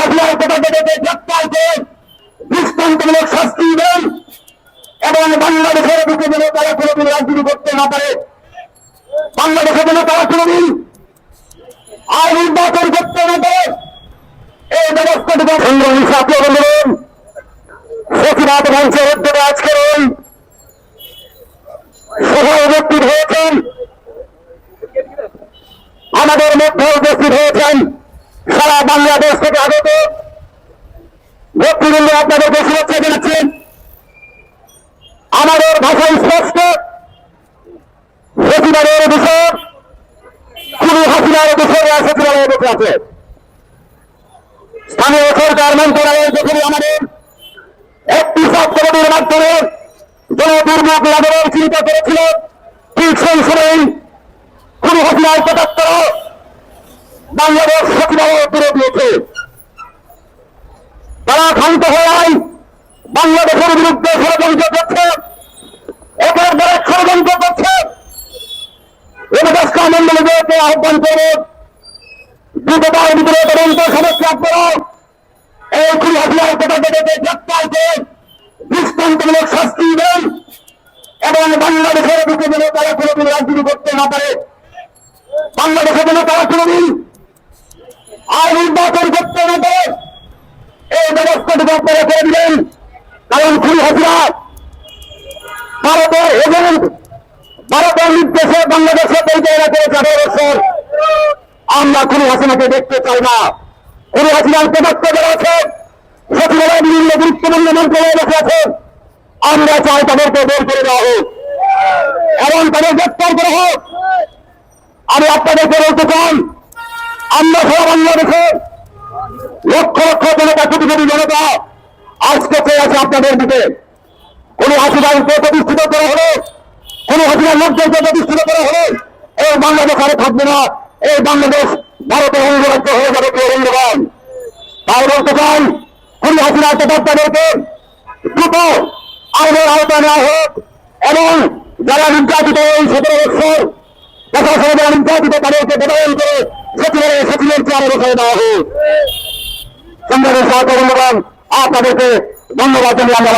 হাতিয়ার প্রতাপকে গ্রেপ্তার করে দৃষ্টান্তমূলক শাস্তি দেন এবং বাংলাদেশের বুকে যেন তারা কোনোদিন রাজনীতি করতে না পারে বাংলাদেশে যেন তারা কোনোদিন আর নির্বাচন করতে না পারে, এই ব্যবস্থাটুকু সংগ্রামী সাথী বন্ধুগণ সচিবাদ মঞ্চের উদ্যোগে আজকের ওই সভায় উপস্থিত হয়েছেন। আমাদের মধ্যে উপস্থিত হয়েছেন সারা বাংলাদেশ থেকে আগত ব্যক্তিবৃন্দ আপনাদেরকে শুভেচ্ছা জানাচ্ছেন আমাদের ভাষা স্পষ্ট। সচিবালয়ের বিষয় খুবই হাসিনার বিষয়ে সচিবালয়ে বসে আছে। স্থানীয় সরকার মন্ত্রণালয় যখন আমাদের একটি সপ্তাহের মাধ্যমে জনদুর্ভোগ লাভের চিন্তা করেছিল। ঠিক সেই সময় খুবই হাসিনার পঁচাত্তর বাংলাদেশ দিয়েছে তারা বাংলাদেশের বিরুদ্ধে ষড়যন্ত্র করছে, একের পর এক ষড়যন্ত্র করছে। মন্ডলীকে আহ্বান করব, দ্রুততার ভিতরে তদন্ত সমস্যা করো এই খুবই হাতিয়ার পতাকাকে গ্রেপ্তার করে দৃষ্টান্তমূলক শাস্তি দেন এবং বাংলাদেশের যেন তারা কোনোদিন রাজনীতি করতে না পারে বাংলাদেশে যেন তারা কোনোদিন আর নির্বাচন করতে না পারে ব্যবস্থাটুকু আপনারা করে দিলেন। কারণ খুবই হাসিনা ভারতের এজেন্ট, ভারতের নির্দেশে বাংলাদেশে পরিচালনা করেছে আঠারো বছর। আমরা খুনি হাসিনাকে দেখতে চাই না। খুনি হাসিনার যারা আছে সচিবালয় বিভিন্ন গুরুত্বপূর্ণ মন্ত্রণালয় বসে আছে। আমরা চাই তাদেরকে বের করে দেওয়া হোক। এবং তাদের গ্রেপ্তার করা হোক। আমি আপনাদেরকে বলতে চাই, আমরা সারা বাংলাদেশে লক্ষ লক্ষ জনতা কোটি কোটি জনতা আজকে চেয়ে আছে আপনাদের দিকে। কোন হাসিনাকে প্রতিষ্ঠিত করা হলো, কোন হাসিনার লোকজনকে প্রতিষ্ঠিত করা হলো, এই বাংলাদেশ আরে থাকবে না, এই বাংলাদেশ ভারতের অঙ্গরাজ্য হয়ে যাবে কেউ বন্ধুগণ তাই বলতে চাই, কোন হাসিনার তদন্তদেরকে দ্রুত আইনের আওতায় নেওয়া হোক, এবং যারা নির্যাতিত এই সতেরো বছর প্রশাসনে যারা নির্যাতিত তাদেরকে প্রদান করে সচিবের সচিবের চেয়ারে বসায় দেওয়া হোক। সাহায্য বন্ধুগণ আপনাদেরকে ধন্যবাদ জানিয়ে আমরা